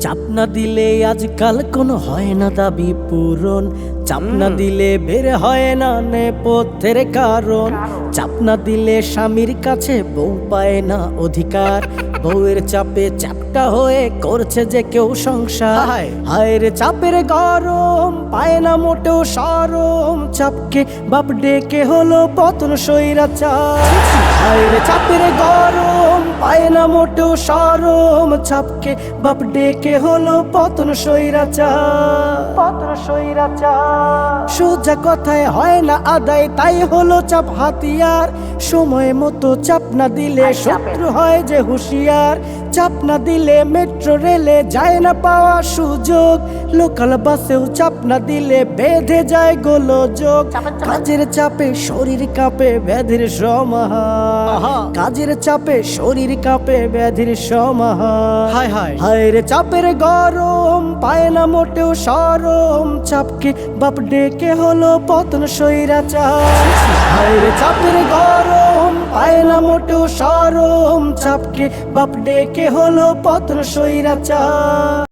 চাপ না দিলে আজকাল কোনো হয় না দাবি পূরণ। চাপ না দিলে বের হয় না নেপথ্যের কারণ। চাপ না দিলে স্বামীর কাছে বউ পায় না অধিকার। বউয়ের চাপে চাপটা হয়ে করছে যে কেউ সংসার। হায়। হায়ের চাপের গরম পায় না মোটেও সরম। চাপকে বাপ ডেকে হলো পতন সৈরাচার হায়ের চাপের গরম না মোটেও সরম চাপকে বাপ ডেকে হলো পতন সৈরাচার পতন সৈরাচার সোজা কথায় হয় না আদায় তাই হলো চাপ হাতিয়ার। সময় মতো চাপ না দিলে শত্রু হয় যে হুঁশিয়ার। চাপ না দিলে মেট্রো রেলে যায় না পাওয়া সুযোগ। লোকাল বাসেও চাপ না দিলে বেঁধে যায় গোলযোগ। কাজের চাপে শরীর কাঁপে ব্যাধির সমাহার। আহা। কাজের চাপে শরীর কাঁপে ব্যাধির সমাহার। হায় হায়। হায় রে চাপের গরম পায় না মোটেও সরম। চাপকে বাপ ডেকে হলো পতন সৈরা হায় রে চাপের গরম পায় না মোটেও সরম। চাপকে বাপ ডেকে হলো পতন সৈরাচার